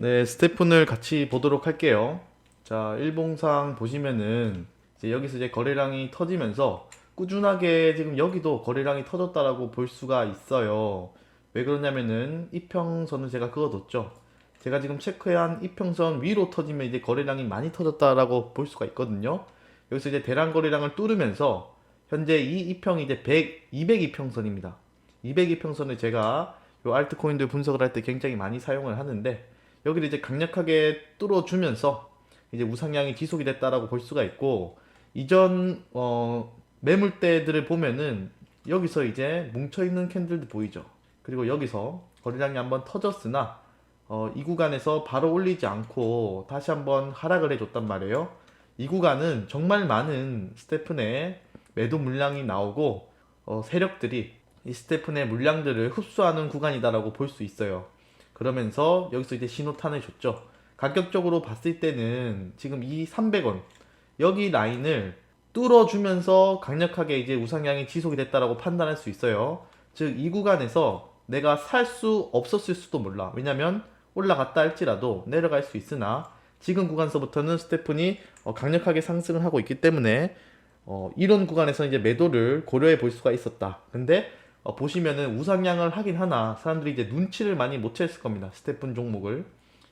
네, 스태프를 같이 보도록 할게요. 자, 일봉상 보시면은 이제 여기서 이제 거래량이 터지면서 꾸준하게 지금 여기도 거래량이 터졌다라고 볼 수가 있어요. 왜 그러냐면은 이평선을 제가 그어뒀죠. 제가 지금 체크한 이평선 위로 터지면 이제 거래량이 많이 터졌다라고 볼 수가 있거든요. 여기서 이제 대량 거래량을 뚫으면서 현재 이 이평이 이제 100, 202평선입니다. 202평선을 제가 요 알트코인들 분석을 할 때 굉장히 많이 사용을 하는데 여기를 이제 강력하게 뚫어주면서 이제 우상향이 지속이 됐다라고 볼 수가 있고 이전 어, 매물대들을 보면은 여기서 이제 뭉쳐 있는 캔들도 보이죠. 그리고 여기서 거래량이 한번 터졌으나 어, 이 구간에서 바로 올리지 않고 다시 한번 하락을 해줬단 말이에요. 이 구간은 정말 많은 스테픈의 매도 물량이 나오고 어, 세력들이 이 스테픈의 물량들을 흡수하는 구간이다라고 볼 수 있어요. 그러면서 여기서 이제 신호탄을 줬죠. 가격적으로 봤을 때는 지금 이 300원 여기 라인을 뚫어주면서 강력하게 이제 우상향이 지속이 됐다라고 판단할 수 있어요. 즉 이 구간에서 내가 살 수 없었을 수도 몰라. 왜냐면 올라갔다 할지라도 내려갈 수 있으나 지금 구간서부터는 스테픈이 어, 강력하게 상승을 하고 있기 때문에 어, 이런 구간에서 이제 매도를 고려해 볼 수가 있었다. 근데 어, 보시면은 우상향을 하긴 하나 사람들이 이제 눈치를 많이 못 챘을 겁니다. 스테픈 종목을.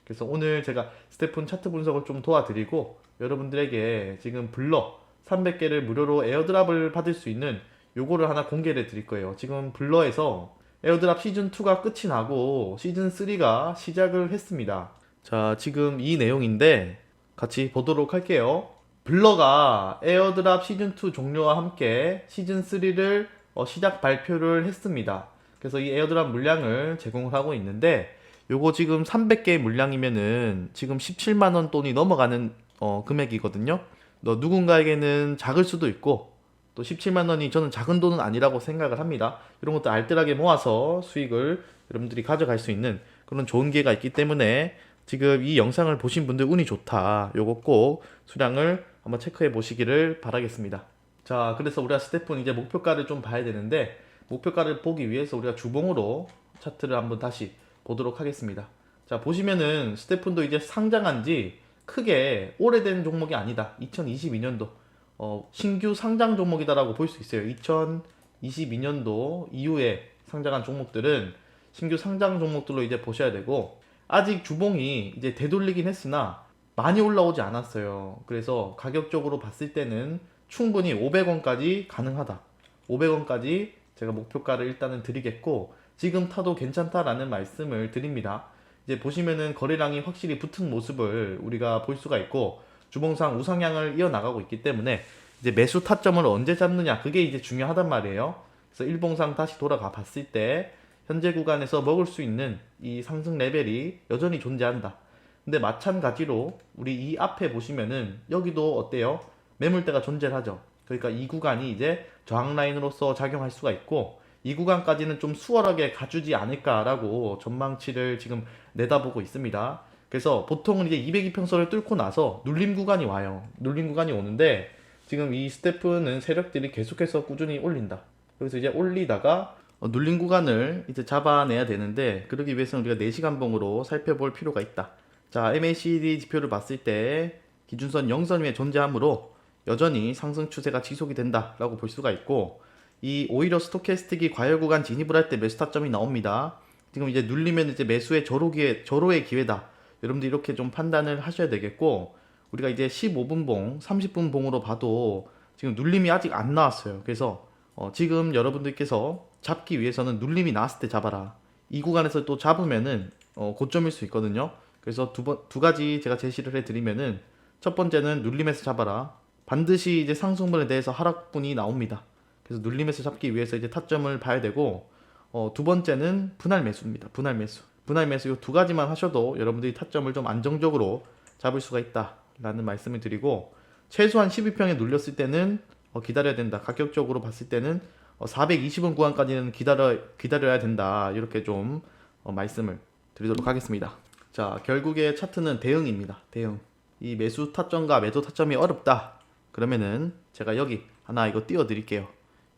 그래서 오늘 제가 스테픈 차트 분석을 좀 도와드리고 여러분들에게 지금 블러 300개를 무료로 에어드랍을 받을 수 있는 요거를 하나 공개를 드릴 거예요. 지금 블러에서 에어드랍 시즌 2가 끝이 나고 시즌 3가 시작을 했습니다. 자, 지금 이 내용인데 같이 보도록 할게요. 블러가 에어드랍 시즌 2 종료와 함께 시즌 3를 어, 시작 발표를 했습니다. 그래서 이 에어드랍 물량을 제공을 하고 있는데 요거 지금 300개 물량이면은 지금 17만 원 돈이 넘어가는 어, 금액이거든요. 너 누군가에게는 작을 수도 있고 또 17만 원이 저는 작은 돈은 아니라고 생각을 합니다. 이런 것도 알뜰하게 모아서 수익을 여러분들이 가져갈 수 있는 그런 좋은 기회가 있기 때문에 지금 이 영상을 보신 분들 운이 좋다. 요거 꼭 수량을 한번 체크해 보시기를 바라겠습니다. 자, 그래서 우리가 스태프는 이제 목표가를 좀 봐야 되는데 목표가를 보기 위해서 우리가 주봉으로 차트를 한번 다시 보도록 하겠습니다. 자, 보시면은 스태픈도 이제 상장한 지 크게 오래된 종목이 아니다. 2022년도 어, 신규 상장 종목이다라고 볼 수 있어요. 2022년도 이후에 상장한 종목들은 신규 상장 종목들로 이제 보셔야 되고 아직 주봉이 이제 되돌리긴 했으나 많이 올라오지 않았어요. 그래서 가격적으로 봤을 때는 충분히 500원까지 가능하다. 500원까지 제가 목표가를 일단은 드리겠고 지금 타도 괜찮다라는 말씀을 드립니다. 이제 보시면은 거래량이 확실히 붙은 모습을 우리가 볼 수가 있고 주봉상 우상향을 이어나가고 있기 때문에 이제 매수 타점을 언제 잡느냐 그게 이제 중요하단 말이에요. 그래서 일봉상 다시 돌아가 봤을 때 현재 구간에서 먹을 수 있는 이 상승 레벨이 여전히 존재한다. 근데 마찬가지로 우리 이 앞에 보시면은 여기도 어때요? 매물대가 존재하죠. 그러니까 이 구간이 이제 저항 라인으로서 작용할 수가 있고 이 구간까지는 좀 수월하게 가주지 않을까라고 전망치를 지금 내다보고 있습니다. 그래서 보통은 이제 202평선을 뚫고 나서 눌림 구간이 와요. 눌림 구간이 오는데 지금 이 스태프는 세력들이 계속해서 꾸준히 올린다. 여기서 이제 올리다가 어, 눌린 구간을 이제 잡아내야 되는데 그러기 위해서는 우리가 4시간 봉으로 살펴볼 필요가 있다. 자, MACD 지표를 봤을 때 기준선 0선 위에 존재하므로 여전히 상승 추세가 지속이 된다라고 볼 수가 있고 이 오히려 스토캐스틱이 과열 구간 진입을 할 때 매수 타점이 나옵니다. 지금 이제 눌리면 이제 매수의 기회, 저로의 기회다. 여러분들 이렇게 좀 판단을 하셔야 되겠고 우리가 이제 15분 봉, 30분 봉으로 봐도 지금 눌림이 아직 안 나왔어요. 그래서 어, 지금 여러분들께서 잡기 위해서는 눌림이 나왔을 때 잡아라. 이 구간에서 또 잡으면은 어, 고점일 수 있거든요. 그래서 두, 번, 두 가지 제가 제시를 해드리면은 첫 번째는 눌림에서 잡아라. 반드시 이제 상승분에 대해서 하락분이 나옵니다. 그래서 눌림에서 잡기 위해서 이제 타점을 봐야 되고 어, 두 번째는 분할 매수입니다. 분할 매수. 분할 매수 이 두 가지만 하셔도 여러분들이 타점을 좀 안정적으로 잡을 수가 있다라는 말씀을 드리고 최소한 12평에 눌렸을 때는 어, 기다려야 된다. 가격적으로 봤을 때는 어, 420원 구간까지는 기다려 기다려야 된다. 이렇게 좀 어, 말씀을 드리도록 하겠습니다. 자, 결국에 차트는 대응입니다. 대응. 이 매수 타점과 매도 타점이 어렵다. 그러면은 제가 여기 하나 이거 띄워 드릴게요.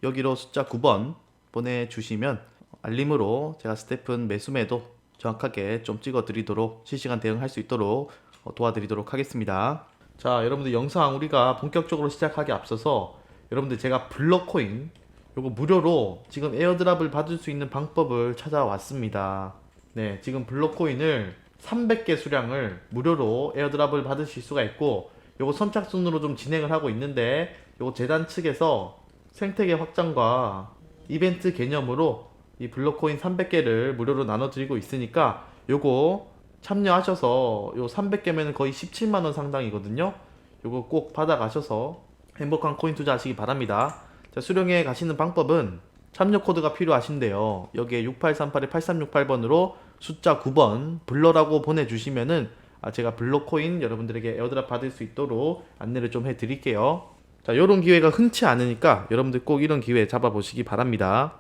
여기로 숫자 9번 보내주시면 알림으로 제가 스태픈 매수 매도 정확하게 좀 찍어 드리도록 실시간 대응할 수 있도록 어, 도와드리도록 하겠습니다. 자, 여러분들 영상 우리가 본격적으로 시작하기 앞서서 여러분들 제가 블럭코인 요거 무료로 지금 에어드랍을 받을 수 있는 방법을 찾아왔습니다. 네, 지금 블록코인을 300개 수량을 무료로 에어드랍을 받으실 수가 있고 요거 선착순으로 좀 진행을 하고 있는데 요거 재단 측에서 생태계 확장과 이벤트 개념으로 이 블록코인 300개를 무료로 나눠드리고 있으니까 요거 참여하셔서 요 300개면 거의 17만 원 상당이거든요. 요거 꼭 받아가셔서 행복한 코인 투자하시기 바랍니다. 자, 수령에 가시는 방법은 참여 코드가 필요하신데요. 여기에 6838-8368번으로 숫자 9번 블러라고 보내주시면은 아, 제가 블록코인 여러분들에게 에어드랍 받을 수 있도록 안내를 좀 해드릴게요. 자, 요런 기회가 흔치 않으니까 여러분들 꼭 이런 기회 잡아보시기 바랍니다.